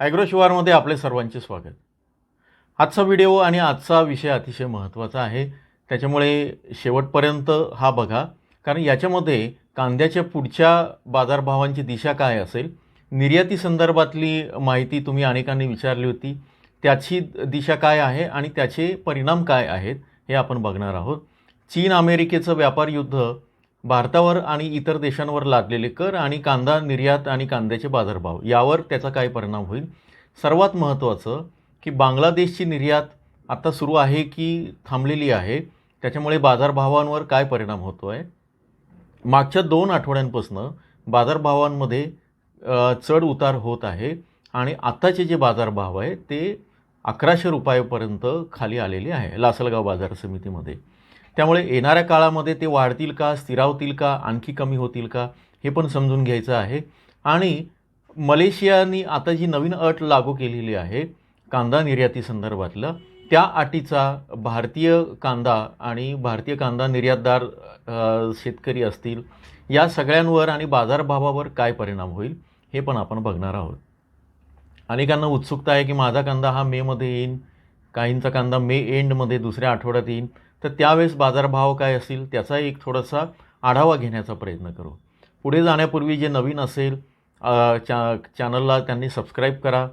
ॲग्रोशिवारमध्ये आपले सर्वांचे स्वागत. आजचा व्हिडिओ आणि आजचा विषय अतिशय महत्त्वाचा आहे. त्याच्यामुळे शेवटपर्यंत हा बघा. कारण याच्यामध्ये कांद्याच्या पुढच्या बाजारभावांची दिशा काय असेल? निर्याती संदर्भातली माहिती तुम्ही अनेकांनी विचारली होती. त्याची दिशा काय आहे आणि त्याचे परिणाम काय आहेत हे आपण बघणार आहोत. चीन अमेरिकेचं व्यापार युद्ध भारतावर आणि इतर देशांवर लादलेले कर आणि कांदा निर्यात आणि कांद्याचे बाजारभाव यावर त्याचा काय परिणाम होईल? सर्वात महत्त्वाचं की बांगलादेशची निर्यात आता सुरू आहे की थांबलेली आहे त्याच्यामुळे बाजारभावांवर काय परिणाम होतो आहे मागच्या दोन आठवड्यांपासून बाजारभावांमध्ये चढ उतार होत आहे आणि आत्ताचे जे बाजारभाव आहे ते अकराशे रुपयापर्यंत खाली आलेले आहे लासलगाव बाजार समितीमध्ये. त्यामुळे येणाऱ्या काळामध्ये ते वाढतील का स्थिरावतील का आणखी कमी होतील का हे पण समजून घ्यायचं आहे. आणि मलेशियानी आता जी नवीन अट लागू केलेली आहे कांदा निर्याती संदर्भातलं त्या अटीचा भारतीय कांदा आणि भारतीय कांदा निर्यातदार शेतकरी असतील या सगळ्यांवर आणि बाजारभावावर काय परिणाम होईल हे पण आपण बघणार आहोत. अनेकांना उत्सुकता आहे की माझा कांदा हा मेमध्ये येईन काहींचा कांदा मे एंडमध्ये दुसऱ्या आठवड्यात येईल तर त्यावेळेस बाजारभाव काय असतील त्याचा एक थोडासा आढावा घेण्याचा प्रयत्न करू. पुढे जाण्यापूर्वी जे नवीन असेल चॅ चा चॅनलला त्यांनी सबस्क्राईब करा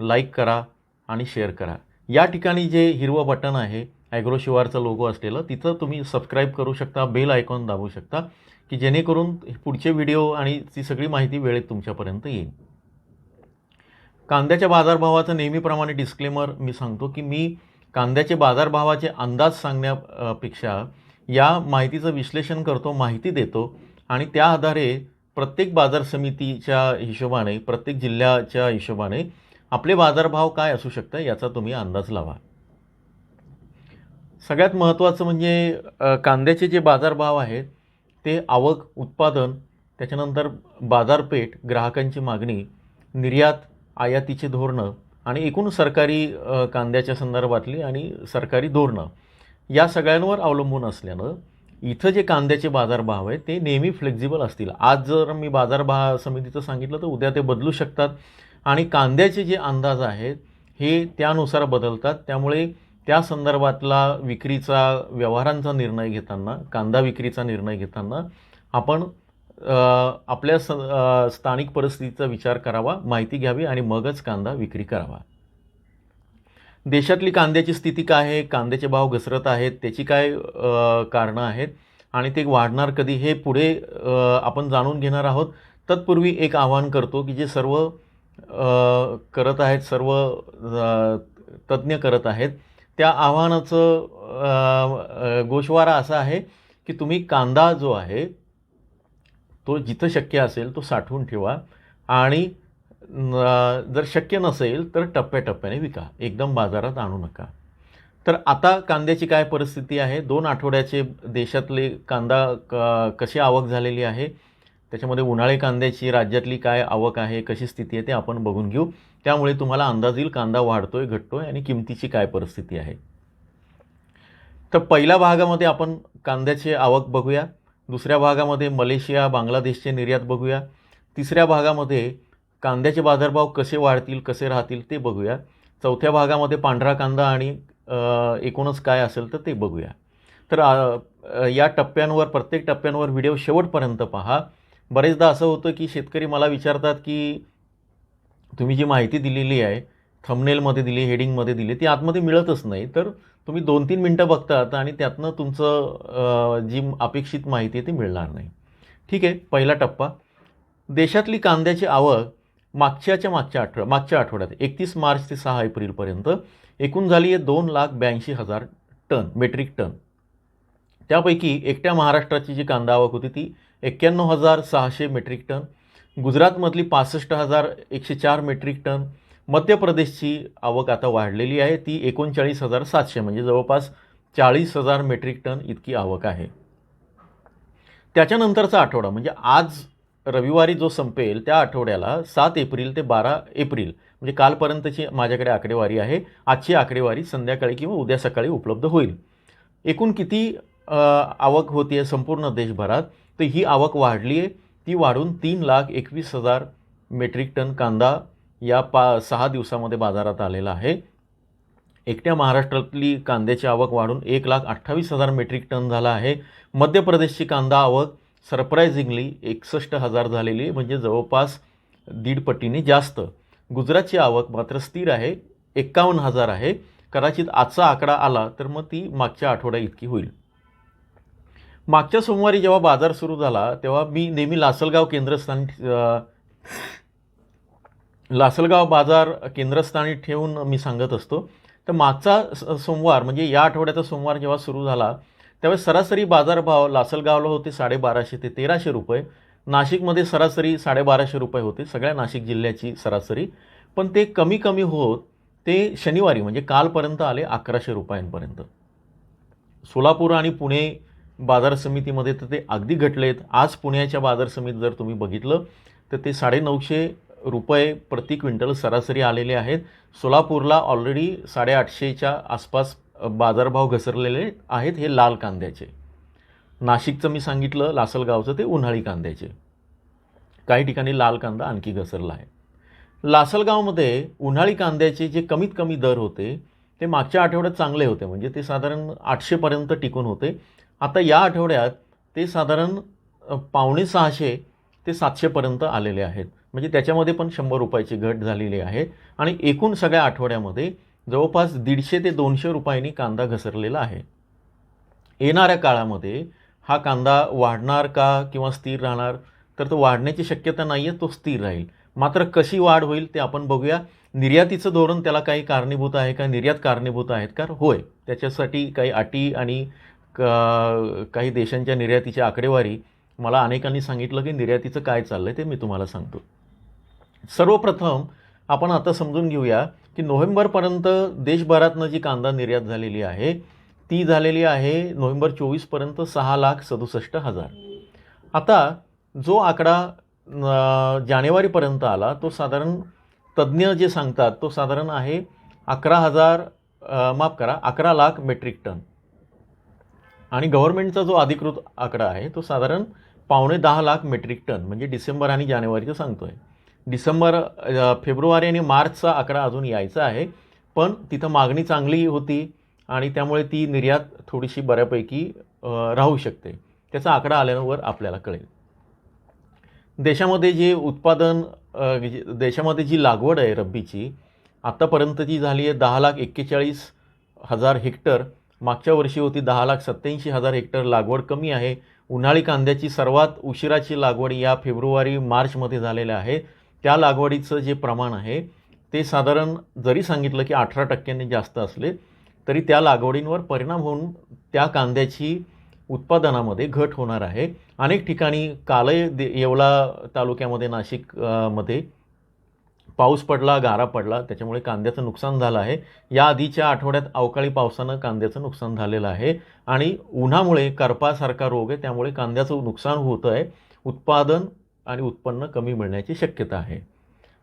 लाईक करा आणि शेअर करा. या ठिकाणी जे हिरवं बटन आहे ॲग्रोशिवारचं लोगो असलेलं तिथं तुम्ही सबस्क्राईब करू शकता बेल आयकॉन दाबू शकता की जेणेकरून पुढचे व्हिडिओ आणि ती सगळी माहिती वेळेत तुमच्यापर्यंत येईल. कांद्याच्या बाजारभावाचं नेहमीप्रमाणे डिस्क्लेमर मी सांगतो की मी कांद्याचे बाजारभावाचे अंदाज सांगण्यापेक्षा या माहितीचं विश्लेषण करतो माहिती देतो आणि त्या आधारे प्रत्येक बाजार समितीच्या हिशोबाने प्रत्येक जिल्ह्याच्या हिशोबाने आपले बाजारभाव काय असू शकतं याचा तुम्ही अंदाज लावा. सगळ्यात महत्त्वाचं म्हणजे कांद्याचे जे बाजारभाव आहेत ते आवक उत्पादन त्याच्यानंतर बाजारपेठ ग्राहकांची मागणी निर्यात आयातीचे धोरणं आणि एकूण सरकारी कांद्याच्या संदर्भातली आणि सरकारी धोरणं या सगळ्यांवर अवलंबून असल्यानं इथं जे कांद्याचे बाजारभाव आहेत ते नेहमी फ्लेक्झिबल असतील. आज जर मी बाजारभाव समितीचं सांगितलं तर उद्या ते बदलू शकतात. आणि कांद्याचे जे अंदाज आहेत हे त्यानुसार बदलतात. त्यामुळे त्या संदर्भातला विक्रीचा व्यवहारांचा निर्णय घेताना कांदा विक्रीचा निर्णय घेताना आपण आपल्या स स्थानिक परिस्थितीचा विचार करावा माहिती घ्यावी आणि मगच कांदा विक्री करावा. देशातली कांद्याची स्थिती काय आहे? कांद्याचे भाव घसरत आहेत. त्याची काय कारणं आहेत? आणि ते वाढणार कधी? हे पुढे आपण जाणून घेणार आहोत. तत्पूर्वी एक आवाहन करतो की जे सर्व करत आहेत सर्व तज्ज्ञ करत आहेत त्या आव्हानाचं गोषवारा असा आहे की तुम्ही कांदा जो आहे तो जिथं शक्य असेल तो साठवून ठेवा. आणि जर शक्य नसेल तर टप्प्याटप्प्याने विका. एकदम बाजारात आणू नका. तर आता कांद्याची काय परिस्थिती आहे? दोन आठवड्याचे देशातले कांदा क कशी आवक झालेली आहे? त्याच्यामध्ये उन्हाळी कांद्याची राज्यातली काय आवक आहे? कशी स्थिती आहे ते आपण बघून घेऊ. त्यामुळे तुम्हाला अंदाज येईल कांदा घटतो आहे आणि किमतीची काय परिस्थिती आहे? तर पहिल्या भागामध्ये आपण कांद्याची आवक बघूया. दुसऱ्या भागामध्ये मलेशिया बांगलादेशचे निर्यात बघूया. तिसऱ्या भागामध्ये कांद्याचे बाजारभाव कसे वाढतील कसे राहतील ते बघूया. चौथ्या भागामध्ये पांढरा कांदा आणि एकूणच काय असेल तर ते बघूया. तर या टप्प्यांवर प्रत्येक टप्प्यांवर व्हिडिओ शेवटपर्यंत पहा. बरेचदा असं होतं की शेतकरी मला विचारतात की तुम्ही जी माहिती दिलेली आहे थंबनेलमध्ये दिली हेडिंगमध्ये दिली ती आतमध्ये मिळतच नाही. तर तुम्ही दोन तीन मिनटं बघतात आणि त्यातनं तुमचं जी अपेक्षित माहिती आहे ती मिळणार नाही. ठीक आहे पहिला टप्पा. देशातली कांद्याची आवक मागच्याच्या मागच्या आठव मागच्या आठवड्यात एकतीस मार्च ते सहा एप्रिलपर्यंत एकूण झाली आहे दोन लाख ब्याऐंशी हजार टन मेट्रिक टन. त्यापैकी एकट्या महाराष्ट्राची जी कांदा आवक होती ती एक्क्याण्णव हजार सहाशे मेट्रिक टन गुजरातमधली पासष्ट हजार एकशे चार मेट्रिक टन मध्य प्रदेशची आवक आता वाढलेली आहे. ती एकोणचाळीस हजार सातशे म्हणजे जवळपास चाळीस हजार मेट्रिक टन इतकी आवक आहे. त्याच्यानंतरचा आठवडा म्हणजे आज रविवारी जो संपेल त्या आठवड्याला सात एप्रिल ते बारा एप्रिल म्हणजे कालपर्यंतची माझ्याकडे आकडेवारी आहे. आजची आकडेवारी संध्याकाळी किंवा उद्या सकाळी उपलब्ध होईल. एकूण किती आवक होती आहे संपूर्ण देशभरात? तर ही आवक वाढली आहे. ती वाढून तीन लाख एकवीस हजार मेट्रिक टन कांदा या पा सहा दिवसामध्ये बाजारात आलेला आहे. एकट्या महाराष्ट्रातली कांद्याची आवक वाढून एक लाख अठ्ठावीस हजार मेट्रिक टन झाला आहे. मध्य प्रदेशची कांदा आवक सरप्रायझिंगली एकसष्ट हजार झालेली आहे, म्हणजे जवळपास दीड पटीने जास्त. गुजरातची आवक मात्र स्थिर आहे. एक्कावन्न हजार आहे. कदाचित आजचा आकडा आला तर मग ती मागच्या आठवड्या इतकी होईल. मागच्या सोमवारी जेव्हा बाजार सुरू झाला तेव्हा मी नेहमी लासलगाव केंद्रस्थानी लासलगाव बाजार केंद्रस्थानी ठेवून मी सांगत असतो. तर मागचा स- सोमवार म्हणजे या आठवड्याचा सोमवार जेव्हा सुरू झाला त्यावेळेस सरासरी बाजारभाव लासलगावला होते साडेबाराशे ते तेराशे रुपये. नाशिकमध्ये सरासरी साडेबाराशे रुपये होते सगळ्या नाशिक जिल्ह्याची सरासरी. पण ते कमी कमी होत ते शनिवारी म्हणजे कालपर्यंत आले अकराशे रुपयांपर्यंत. सोलापूर आणि पुणे बाजार समितीमध्ये तर ते अगदी घटलेत. आज पुण्याच्या बाजार समिती जर तुम्ही बघितलं तर ते साडेनऊशे रुपये प्रति क्विंटल सरासरी आलेले आहेत. सोलापूरला ऑलरेडी साडेआठशेच्या आसपास बाजारभाव घसरलेले आहेत हे लाल कांद्याचे. नाशिकचं मी सांगितलं लासलगावचं ते उन्हाळी कांद्याचे. काही ठिकाणी लाल कांदा आणखी घसरला आहे. लासलगावमध्ये उन्हाळी कांद्याचे जे कमीत कमी दर होते ते मागच्या आठवड्यात चांगले होते. म्हणजे ते साधारण आठशेपर्यंत टिकून होते. आता या आठवड्यात ते साधारण पावणे सहाशे ते सातशेपर्यंत आलेले आहेत. म्हणजे त्याच्यामध्ये पण शंभर रुपयाची घट झालेली आहे. आणि एकूण सगळ्या आठवड्यामध्ये जवळपास दीडशे ते दोनशे रुपयांनी कांदा घसरलेला आहे. येणाऱ्या काळामध्ये हा कांदा वाढणार का किंवा स्थिर राहणार? तर तो वाढण्याची शक्यता नाही आहे तो स्थिर राहील. मात्र कशी वाढ होईल ते आपण बघूया. निर्यातीचं धोरण त्याला काही कारणीभूत आहे का? निर्यात कारणीभूत आहेत का? होय. त्याच्यासाठी काही अटी आणि काही देशांच्या निर्यातीची आकडेवारी मला अनेकांनी सांगितलं की निर्यातीचं काय चाललं आहे ते मी तुम्हाला सांगतो. सर्वप्रथम आपण आता समजून घेऊया की नोव्हेंबरपर्यंत देशभरातनं जी कांदा निर्यात झालेली आहे ती झालेली आहे नोव्हेंबर चोवीसपर्यंत सहा लाख सदुसष्ट हजार. आता जो आकडा जानेवारीपर्यंत आला तो साधारण तज्ज्ञ जे सांगतात तो साधारण आहे अकरा हजार माफ करा अकरा लाख मेट्रिक टन. आणि गव्हर्नमेंटचा जो अधिकृत आकडा आहे तो साधारण पावणे दहा लाख मेट्रिक टन म्हणजे डिसेंबर आणि जानेवारीचं सांगतो आहे डिसेंबर फेब्रुवारी आणि मार्चचा आकडा अजून यायचा आहे. पण तिथं मागणी चांगली होती आणि त्यामुळे ती निर्यात थोडीशी बऱ्यापैकी राहू शकते. त्याचा आकडा आल्यावर आपल्याला कळेल. देशामध्ये जे उत्पादन देशामध्ये जी लागवड आहे रब्बीची आत्तापर्यंत जी झाली आहे दहा लाख एक्केचाळीस हजार हेक्टर. मागच्या वर्षी होती दहा लाख सत्त्याऐंशी हजार हेक्टर. लागवड कमी आहे. उन्हाळी कांद्याची सर्वात उशिराची लागवड या फेब्रुवारी मार्चमध्ये झालेल्या आहे. त्या लागवडीचं जे प्रमाण आहे ते साधारण जरी सांगितलं की अठरा टक्क्यांनी जास्त असले तरी त्या लागवडींवर परिणाम होऊन त्या कांद्याची उत्पादनामध्ये घट होणार आहे. अनेक ठिकाणी कालय दे येवला तालुक्यामध्ये नाशिकमध्ये पाऊस पडला गारा पडला त्याच्यामुळे कांद्याचं नुकसान झालं आहे. या आधीच्या आठवड्यात अवकाळी पावसानं कांद्याचं नुकसान झालेलं आहे आणि उन्हामुळे करपासारखा रोग आहे त्यामुळे कांद्याचं नुकसान होतं आहे उत्पादन आणि उत्पन्न कमी मिळण्याची शक्यता आहे.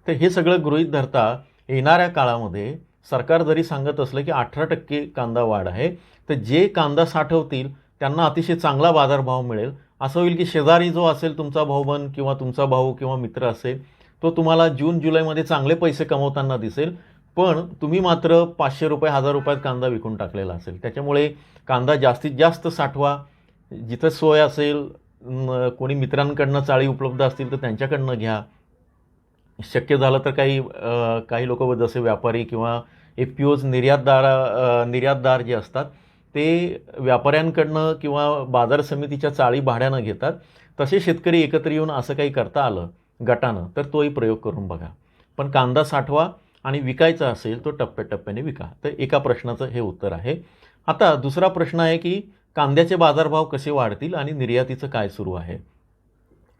तर हे सगळं गृहीत धरता येणाऱ्या काळामध्ये सरकार जरी सांगत असलं की अठरा टक्के कांदा वाढ आहे तर जे कांदा साठवतील त्यांना अतिशय चांगला बाजारभाव मिळेल. असं होईल की शेजारी जो असेल तुमचा भाऊबंद किंवा तुमचा भाऊ किंवा मित्र असेल तो तुम्हाला जून जुलैमध्ये चांगले पैसे कमवताना दिसेल पण तुम्ही मात्र पाचशे रुपये हजार रुपयात कांदा विकून टाकलेला असेल. त्याच्यामुळे कांदा जास्तीत जास्त साठवा. जिथं सोय असेल कोणी मित्रांकडनं चाळी उपलब्ध असतील तर त्यांच्याकडनं घ्या. शक्य झालं तर काही काही लोक जसे व्यापारी किंवा एफ पी ओज निर्यातदार निर्यातदार जे असतात ते व्यापाऱ्यांकडनं किंवा बाजार समितीच्या चाळी भाड्यानं घेतात. तसे शेतकरी एकत्र येऊन असं काही करता आलं गटानं तर तोही प्रयोग करून बघा. पण कांदा साठवा आणि विकायचा असेल तो टप्प्याटप्प्याने विका. तर एका प्रश्नाचं हे उत्तर आहे. आता दुसरा प्रश्न आहे की कांद्याचे बाजारभाव कसे वाढतील आणि निर्यातीचं काय सुरू आहे?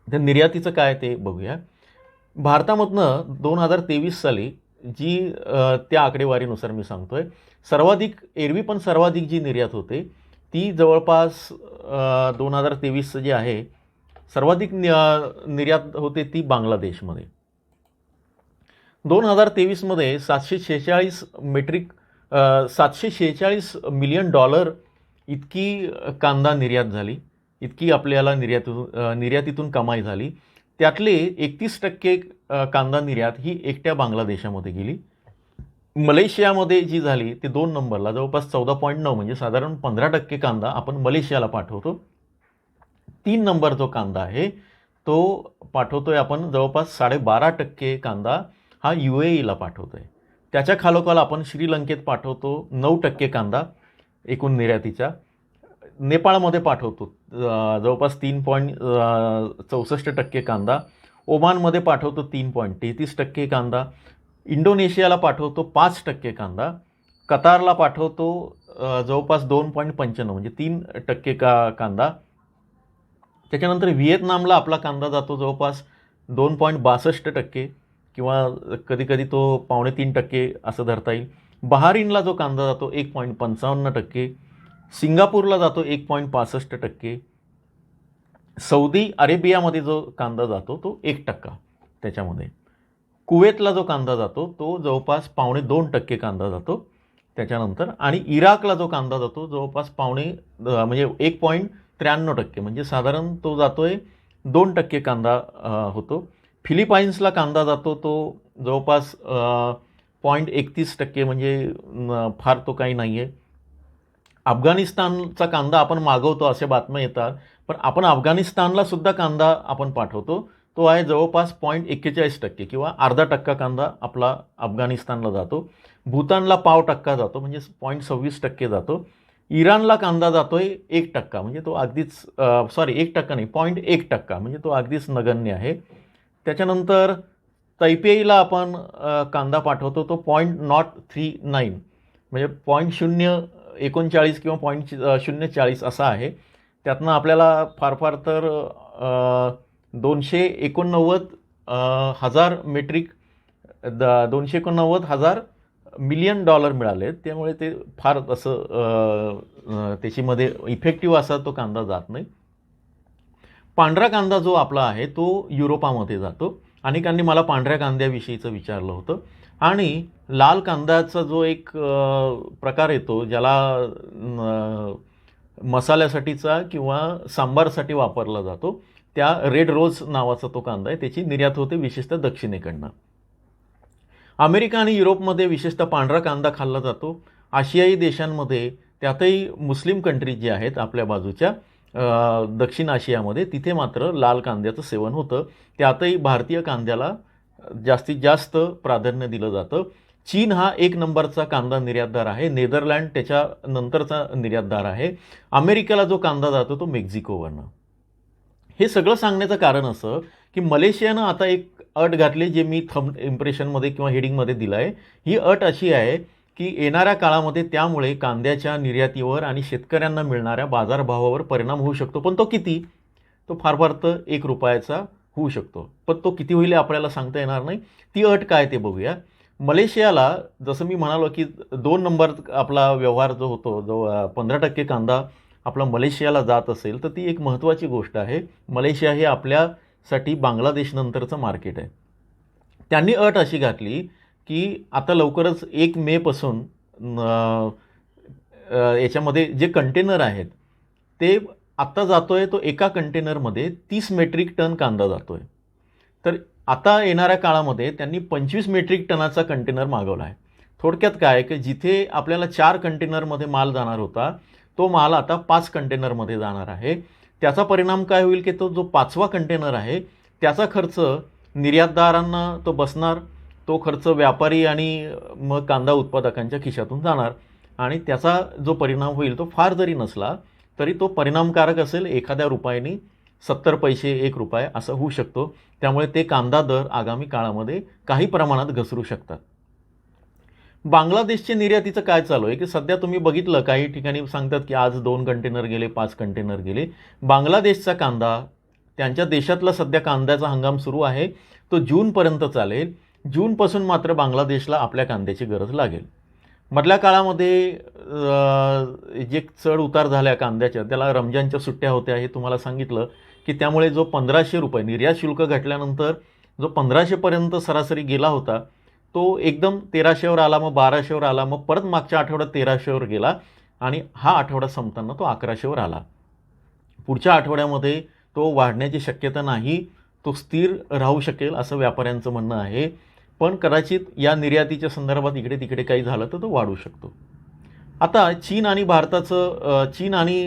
तर निर्यातीचं काय ते बघूया. भारतामधनं दोन हजार तेवीस साली जी त्या आकडेवारीनुसार मी सांगतो आहे सर्वाधिक एरवी पण सर्वाधिक जी निर्यात होते ती जवळपास दोन हजार तेवीसचं जे आहे सर्वाधिक निर्यात होते ती बांगलादेशमध्ये. दोन हजार तेवीसमध्ये सातशे शेहेचाळीस मेट्रिक सातशे शेहेचाळीस मिलियन डॉलर इतकी कांदा निर्यात झाली इतकी आपल्याला निर्यातीतून निर्यातीतून कमाई झाली त्यातले एकतीस टक्के कांदा निर्यात ही एकट्या बांगलादेशामध्ये गेली. मलेशियामध्ये जी झाली ती दोन नंबरला जवळपास चौदा पॉईंट नऊ म्हणजे साधारण पंधरा टक्के कांदा आपण मलेशियाला पाठवतो. तीन नंबर जो कांदा आहे तो पाठवतो आहे आपण जवळपास साडेबारा टक्के कांदा हा यू ए ईला आहे त्याच्या खालोखाल आपण श्रीलंकेत पाठवतो नऊ टक्के कांदा. एकूण निर्यातीच्या. नेपाळमध्ये पाठवतो. जवळपास तीन पॉईंट चौसष्ट टक्के कांदा. ओमानमध्ये पाठवतो तीन पॉईंट तेहतीस टक्के कांदा. इंडोनेशियाला पाठवतो पाच टक्के कांदा. कतारला पाठवतो जवळपास दोन पॉईंट पंच्याण्णव म्हणजे तीन टक्के का कांदा. त्याच्यानंतर व्हिएतनामला आपला कांदा जातो जवळपास दोन पॉईंट बासष्ट टक्के किंवा कधीकधी तो पावणे तीन टक्के असं धरता येईल. बहारीनला जो कांदा जातो एक पॉईंट पंचावन्न टक्के सिंगापूरला जातो एक पॉईंट पासष्ट टक्के सौदी अरेबियामध्ये जो कांदा जातो तो एक टक्का त्याच्यामध्ये. कुवेतला जो कांदा जातो तो जवळपास पावणे दोन टक्के कांदा जातो त्याच्यानंतर आणि इराकला जो कांदा जातो जवळपास पावणे म्हणजे एक पॉईंट त्र्याण्णव टक्के म्हणजे साधारण तो जातो आहे दोन टक्के कांदा होतो. फिलिपाईन्सला कांदा जातो तो जवळपास पॉईंट एकतीस टक्के म्हणजे फार तो काही नाही आहे अफगाणिस्तानचा कांदा आपण मागवतो असे बातम्या येतात पण आपण अफगाणिस्तानला सुद्धा कांदा आपण पाठवतो. तो आहे जवळपास पॉईंट एक्केचाळीस टक्के किंवा अर्धा टक्का कांदा आपला अफगाणिस्तानला जातो. भूतानला पाव टक्का जातो म्हणजे पॉईंट सव्वीस टक्के जातो. इराणला कांदा जातो आहे एक टक्का म्हणजे तो अगदीच सॉरी एक टक्का नाही पॉईंट एक टक्का म्हणजे तो अगदीच नगण्य आहे. त्याच्यानंतर तैपेईला आपण कांदा पाठवतो तो पॉईंट नॉट थ्री नाईन म्हणजे पॉईंट शून्य एकोणचाळीस किंवा पॉईंट शून्य चाळीस असा आहे. त्यातनं आपल्याला फार फार तर दोनशे एकोणनव्वद हजार मेट्रिक द दोनशे एकोणनव्वद हजार मिलियन डॉलर मिळाले त्यामुळे ते फार असं त्याच्यामध्ये इफेक्टिव्ह असा तो कांदा जात नाही. पांढरा कांदा जो आपला आहे तो युरोपामध्ये जातो. अनेकांनी मला पांढऱ्या कांद्याविषयीचं विचारलं होतं. आणि लाल कांद्याचा जो एक प्रकार येतो ज्याला मसाल्यासाठीचा किंवा सांबारसाठी वापरला जातो त्या रेड रोज नावाचा तो कांदा आहे. त्याची निर्यात होते विशेषतः दक्षिणेकडनं. अमेरिका आणि युरोपमध्ये विशेषतः पांढरा कांदा खाल्ला जातो. आशियाई देशांमध्ये त्यातही मुस्लिम कंट्रीज जे आहेत आपल्या बाजूच्या दक्षिण आशियामध्ये तिथे मात्र लाल कांद्याचं सेवन होतं. त्यातही भारतीय कांद्याला जास्तीत जास्त प्राधान्य दिलं जातं. चीन हा एक नंबरचा कांदा निर्यातदार आहे. नेदरलँड त्याच्या नंतरचा निर्यातदार आहे. अमेरिकेला जो कांदा जातो तो मेक्झिकोवरनं हे सगळं सांगण्याचं कारण असं की मलेशियानं आता एक अट घातली जे मी थंब इम्प्रेशनमध्ये किंवा हेडिंगमध्ये दिलं आहे ही अट अशी आहे की येणाऱ्या काळामध्ये त्यामुळे कांद्याच्या निर्यातीवर आणि शेतकऱ्यांना मिळणाऱ्या बाजारभावावर परिणाम होऊ शकतो. पण तो किती? तो फार फार तर एक रुपयाचा होऊ शकतो. पण तो किती होईल आपल्याला सांगता येणार नाही. ती अट काय ते बघूया. मलेशियाला जसं मी म्हणालो की दोन नंबर आपला व्यवहार जो होतो जो पंधरा टक्के कांदा आपला मलेशियाला जात असेल तर ती एक महत्त्वाची गोष्ट आहे. मलेशिया हे आपल्यासाठी बांगलादेशनंतरचं मार्केट आहे. त्यांनी अट अशी घातली की आता लवकरच एक मेपासून याच्यामध्ये जे कंटेनर आहेत ते आत्ता जातो आहे तो एका कंटेनरमध्ये तीस मेट्रिक टन कांदा जातो आहे तर आता येणाऱ्या काळामध्ये त्यांनी पंचवीस मेट्रिक टनाचा कंटेनर मागवला आहे. थोडक्यात काय की जिथे आपल्याला चार कंटेनरमध्ये माल जाणार होता तो माल आता पाच कंटेनरमध्ये जाणार आहे. त्याचा परिणाम काय होईल की तो जो पाचवा कंटेनर आहे त्याचा खर्च निर्यातदारांना तो बसणार तो खर्च व्यापारी आणि मग कांदा उत्पादकांच्या खिशातून जाणार. आणि त्याचा जो परिणाम होईल तो फार जरी नसला तरी तो परिणामकारक असेल एखाद्या रुपयाने सत्तर पैसे एक रुपये असं होऊ शकतो. त्यामुळे ते कांदा दर आगामी काळामध्ये काही प्रमाणात घसरू शकतात. बांगलादेशच्या निर्यातीचं काय चालू आहे? की सध्या तुम्ही बघितलं काही ठिकाणी सांगतात की आज दोन कंटेनर गेले पाच कंटेनर गेले. बांगलादेशचा कांदा त्यांच्या देशातला सध्या कांद्याचा हंगाम सुरू आहे. तो जूनपर्यंत चालेल. जूनपासून मात्र बांगलादेशला आपल्या कांद्याची गरज लागेल. मधल्या काळामध्ये जे चढ उतार झाल्या कांद्याच्या त्याला रमजानच्या सुट्ट्या होत्या हे तुम्हाला सांगितलं की त्यामुळे जो पंधराशे रुपये निर्यात शुल्क घटल्यानंतर जो पंधराशेपर्यंत सरासरी गेला होता तो एकदम तेराशेवर आला मग बाराशेवर आला मग परत मागच्या आठवड्यात तेराशेवर गेला आणि हा आठवडा संपताना तो अकराशेवर आला. पुढच्या आठवड्यामध्ये तो वाढण्याची शक्यता नाही तो स्थिर राहू शकेल असं व्यापाऱ्यांचं म्हणणं आहे. पण कदाचित या निर्यातीच्या संदर्भात इकडे तिकडे काही झालं तर तो वाढू शकतो. आता चीन आणि भारताचं चीन आणि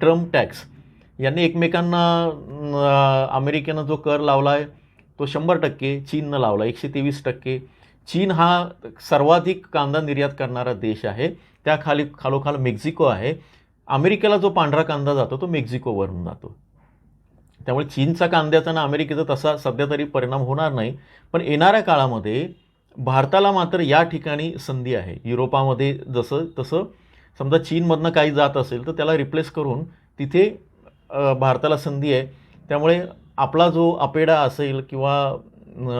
ट्रम्प टॅक्स यांनी एकमेकांना अमेरिकेनं जो कर लावला आहे तो शंभर टक्के चीननं लावला एकशे तेवीस टक्के. चीन हा सर्वाधिक कांदा निर्यात करणारा देश आहे. त्याखाली खालोखाल मेक्झिको आहे. अमेरिकेला जो पांढरा कांदा जातो तो मेक्झिकोवरून जातो. त्यामुळे चीनचा कांद्याचा ना अमेरिकेचा तसा सध्या तरी परिणाम होणार नाही. पण येणाऱ्या काळामध्ये भारताला मात्र या ठिकाणी संधी आहे. युरोपामध्ये जसं तसं समजा चीनमधनं काही जात असेल तर त्याला रिप्लेस करून तिथे भारताला संधी आहे. त्यामुळे आपला जो अपेडा असेल किंवा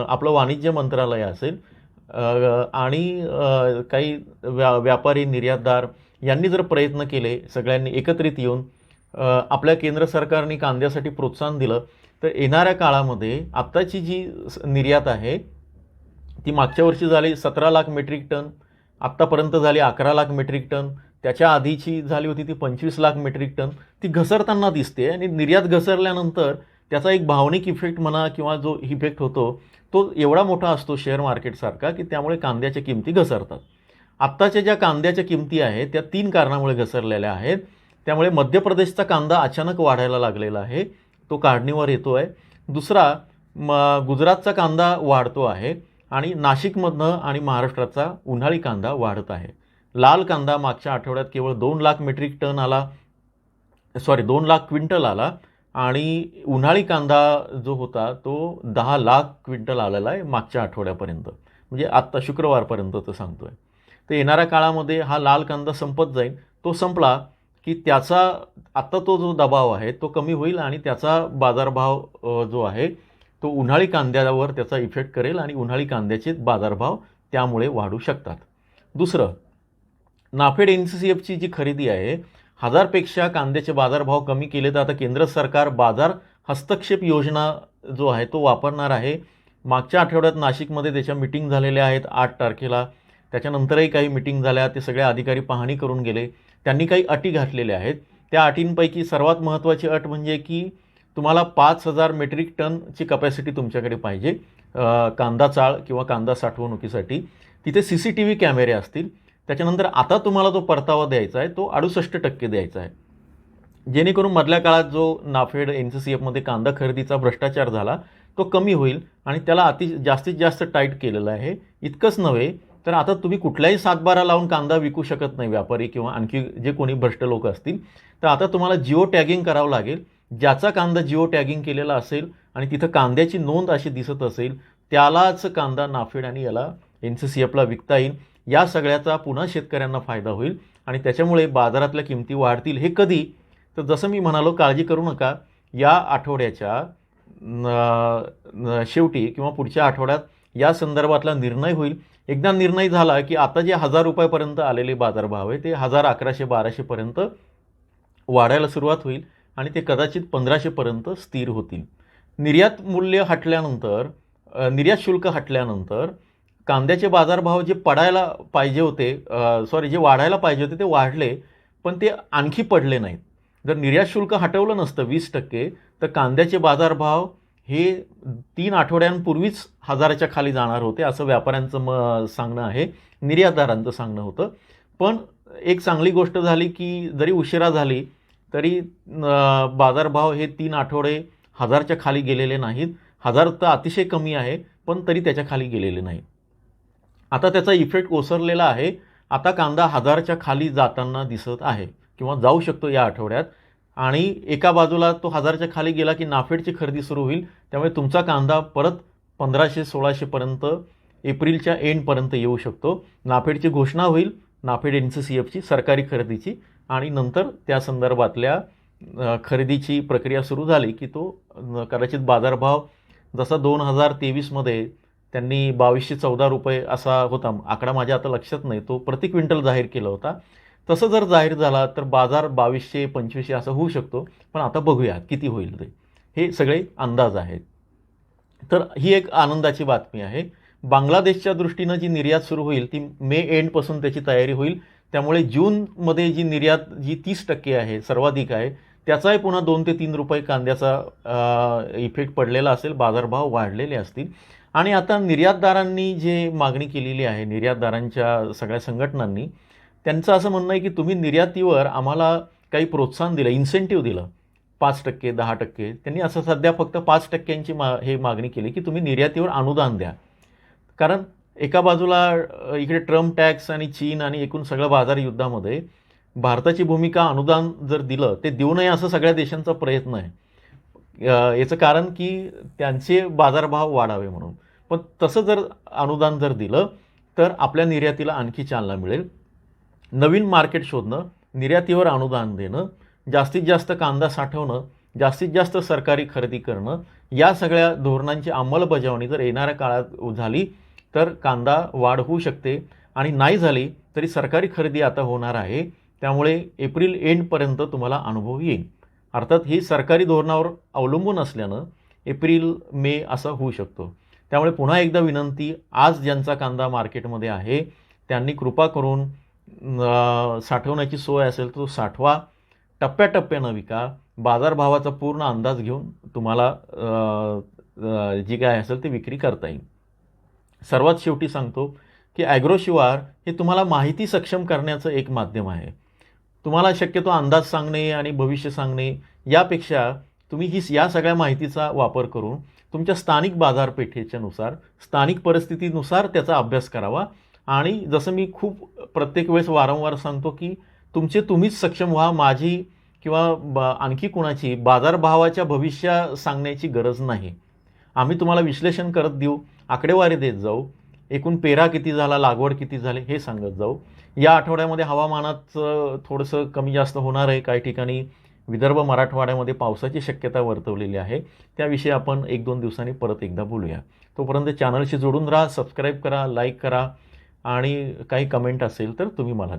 आपलं वाणिज्य मंत्रालय असेल आणि काही व्या व्यापारी निर्यातदार यांनी जर प्रयत्न केले सगळ्यांनी एकत्रित येऊन आपल्या केंद्र सरकारने कांद्यासाठी प्रोत्साहन दिलं तर येणाऱ्या काळामध्ये आत्ताची जी स- निर्यात आहे ती मागच्या वर्षी झाली सतरा लाख मेट्रिक टन आत्तापर्यंत झाली अकरा लाख मेट्रिक टन त्याच्या आधीची झाली होती ती पंचवीस लाख मेट्रिक टन. ती घसरताना दिसते आणि निर्यात घसरल्यानंतर त्याचा एक भावनिक इफेक्ट म्हणा किंवा जो इफेक्ट होतो तो एवढा मोठा असतो शेअर मार्केटसारखा की त्यामुळे कांद्याच्या किमती घसरतात. आत्ताच्या ज्या कांद्याच्या किमती आहेत त्या तीन कारणामुळे घसरलेल्या आहेत. त्यामुळे मध्य प्रदेशचा कांदा अचानक वाढायला लागलेला आहे. तो काढणीवर येतो आहे दुसरा म गुजरातचा कांदा वाढतो आहे आणि नाशिकमधनं आणि महाराष्ट्राचा उन्हाळी कांदा वाढत आहे. लाल कांदा मागच्या आठवड्यात केवळ दोन लाख मेट्रिक टन आला सॉरी दोन लाख क्विंटल आला आणि उन्हाळी कांदा जो होता तो दहा लाख क्विंटल आलेला आहे मागच्या आठवड्यापर्यंत. म्हणजे आत्ता शुक्रवारपर्यंतचं सांगतो आहे तर येणाऱ्या काळामध्ये हा लाल कांदा संपत जाईल. तो संपला की त्याचा आत्ता तो जो दबाव आहे तो कमी होईल आणि त्याचा बाजारभाव जो आहे तो उन्हाळी कांद्यावर त्याचा इफेक्ट करेल आणि उन्हाळी कांद्याचे बाजारभाव त्यामुळे वाढू शकतात. दुसरं नाफेड एन सी सी एफची जी खरेदी आहे हजारपेक्षा कांद्याचे बाजारभाव कमी केले तर आता केंद्र सरकार बाजार हस्तक्षेप योजना जो आहे तो वापरणार आहे. मागच्या आठवड्यात नाशिकमध्ये त्याच्या मिटिंग झालेल्या आहेत आठ तारखेला. त्याच्यानंतरही काही मिटिंग झाल्या ते सगळे अधिकारी पाहणी करून गेले. त्यांनी काही अटी घातलेल्या आहेत. त्या अटींपैकी सर्वात महत्त्वाची अट म्हणजे की तुम्हाला पाच हजार मेट्रिक टनची कपॅसिटी तुमच्याकडे पाहिजे. कांदा चाळ किंवा कांदा साठवणुकीसाठी. तिथे सी सी टी व्ही कॅमेरे असतील. त्याच्यानंतर आता तुम्हाला जो परतावा द्यायचा आहे तो अडुसष्ट टक्के द्यायचा आहे. जेणेकरून मधल्या काळात जो नाफेड एन सी सी एफमध्ये कांदा खरेदीचा भ्रष्टाचार झाला तो कमी होईल आणि त्याला अति जास्तीत जास्त टाईट केलेलं आहे. इतकंच नव्हे तर आता तुम्ही कुठल्याही सातबारा लावून कांदा विकू शकत नाही व्यापारी किंवा आणखी जे कोणी भ्रष्ट लोक असतील. तर आता तुम्हाला जिओ टॅगिंग करावं लागेल. ज्याचा कांदा जिओ टॅगिंग केलेला असेल आणि तिथं कांद्याची नोंद अशी दिसत असेल त्यालाच कांदा नाफेड आणि याला एन सी सी एफला विकता येईल. या सगळ्याचा पुन्हा शेतकऱ्यांना फायदा होईल आणि त्याच्यामुळे बाजारातल्या किमती वाढतील हे कधी? तर जसं मी म्हणालो काळजी करू नका. या आठवड्याच्या शेवटी किंवा पुढच्या आठवड्यात या संदर्भातला निर्णय होईल. एकदा निर्णय झाला की आता जे हजार रुपयापर्यंत आलेले बाजारभाव आहे ते हजार अकराशे बाराशेपर्यंत वाढायला सुरुवात होईल आणि ते कदाचित पंधराशेपर्यंत स्थिर होतील. निर्यात मूल्य हटल्यानंतर निर्यात शुल्क हटल्यानंतर कांद्याचे बाजारभाव जे पडायला पाहिजे होते सॉरी जे वाढायला पाहिजे होते ते वाढले पण ते आणखी पडले नाहीत. जर निर्यात शुल्क हटवलं नसतं वीस टक्के तर कांद्याचे बाजारभाव हे तीन आठवड्यांपूर्वीच हजाराच्या खाली जाणार होते असं व्यापाऱ्यांचं म सांगणं आहे. निर्यातदारांचं सांगणं होतं. पण एक चांगली गोष्ट झाली की जरी उशिरा झाली तरी बाजारभाव हे तीन आठवडे हजारच्या खाली गेलेले नाहीत. हजार तर अतिशय कमी आहे पण तरी त्याच्याखाली गेलेले नाही आता त्याचा इफेक्ट ओसरलेला आहे. आता कांदा हजारच्या खाली जाताना दिसत आहे किंवा जाऊ शकतो या आठवड्यात. आणि एका बाजूला तो हजारच्या खाली गेला की नाफेडची खरेदी सुरू होईल त्यामुळे तुमचा कांदा परत पंधराशे सोळाशेपर्यंत एप्रिलच्या एंडपर्यंत येऊ शकतो. नाफेडची घोषणा होईल नाफेड एन सी सी एफची सरकारी खरेदीची. आणि नंतर त्या संदर्भातल्या खरेदीची प्रक्रिया सुरू झाली की तो कदाचित बाजारभाव जसा दोन हजार तेवीसमध्ये त्यांनी बावीसशे चौदा रुपये असा होता. आकडा माझ्या आता लक्षात नाही. तो प्रति क्विंटल जाहीर केला होता. तसं जर जाहीर झाला तर बाजार बावीसशे पंचवीसशे असं होऊ शकतो. पण आता बघूया किती होईल ते. हे सगळे अंदाज आहेत. तर ही एक आनंदाची बातमी आहे. बांगलादेशच्या दृष्टीनं जी निर्यात सुरू होईल ती मे एंडपासून त्याची तयारी होईल. त्यामुळे जूनमध्ये जी निर्यात जी तीस टक्के आहे सर्वाधिक आहे त्याचाही पुन्हा दोन ते तीन रुपये कांद्याचा इफेक्ट पडलेला असेल. बाजारभाव वाढलेले असतील. आणि आता निर्यातदारांनी जे मागणी केलेली आहे निर्यातदारांच्या सगळ्या संघटनांनी त्यांचं असं म्हणणं आहे की तुम्ही निर्यातीवर आम्हाला काही प्रोत्साहन दिलं इन्सेंटिव्ह दिलं. पाच टक्के दहा टक्के. त्यांनी असं सध्या फक्त पाच टक्क्यांची मा हे मागणी केली की तुम्ही निर्यातीवर अनुदान द्या. कारण एका बाजूला इकडे ट्रम्प टॅक्स आणि चीन आणि एकूण सगळं बाजार युद्धामध्ये भारताची भूमिका अनुदान जर दिलं ते देऊ नये असं सगळ्या देशांचा प्रयत्न आहे. याचं कारण की त्यांचे बाजारभाव वाढावे म्हणून. पण तसं जर अनुदान जर दिलं तर आपल्या निर्यातीला आणखी चालना मिळेल. नवीन मार्केट शोधणं निर्यातीवर अनुदान देणं जास्तीत जास्त कांदा साठवणं जास्तीत जास्त सरकारी खरेदी करणं या सगळ्या धोरणांची अंमलबजावणी जर येणाऱ्या काळात झाली तर कांदा वाढ होऊ शकते आणि नाही झाली तरी सरकारी खरेदी आता होणार आहे. त्यामुळे एप्रिल एंडपर्यंत तुम्हाला अनुभव येईल. अर्थात ही सरकारी धोरणावर अवलंबून असल्यानं एप्रिल मे असा होऊ शकतो. त्यामुळे पुन्हा एकदा विनंती आज ज्यांचा कांदा मार्केटमध्ये आहे त्यांनी कृपा करून साठवण्याची सोय असेल तर तो साठवा. टप्प्याटप्प्यानं विका. बाजारभावाचा पूर्ण अंदाज घेऊन तुम्हाला जी काय असेल ती विक्री करता येईल. सर्वात शेवटी सांगतो की ॲग्रोशिवार हे तुम्हाला माहिती सक्षम करण्याचं एक माध्यम आहे. तुम्हाला शक्यतो अंदाज सांगणे आणि भविष्य सांगणे यापेक्षा तुम्ही ही या सगळ्या माहितीचा वापर करून तुमच्या स्थानिक बाजारपेठेच्यानुसार स्थानिक परिस्थितीनुसार त्याचा अभ्यास करावा. आणि जसं मी खूप प्रत्येक वेळेस वारंवार सांगतो की तुमचे तुम्हीच सक्षम व्हा माझी किंवा ब आणखी कुणाची बाजारभावाच्या भविष्य सांगण्याची गरज नाही. आम्ही तुम्हाला विश्लेषण करत देऊ आकडेवारी देत जाऊ एकूण पेरा किती झाला लागवड किती झाली हे सांगत जाऊ. या आठवड्यामध्ये हवामानाचं थोडंसं कमी जास्त होणार आहे. काही ठिकाणी विदर्भ मराठवाड्यामध्ये पावसाची शक्यता वर्तवलेली आहे. त्याविषयी आपण एक दोन दिवसांनी परत एकदा बोलूया. तोपर्यंत चॅनलशी जोडून राहा सबस्क्राईब करा लाईक करा. आणि काही कमेंट असेल तर तुम्ही मला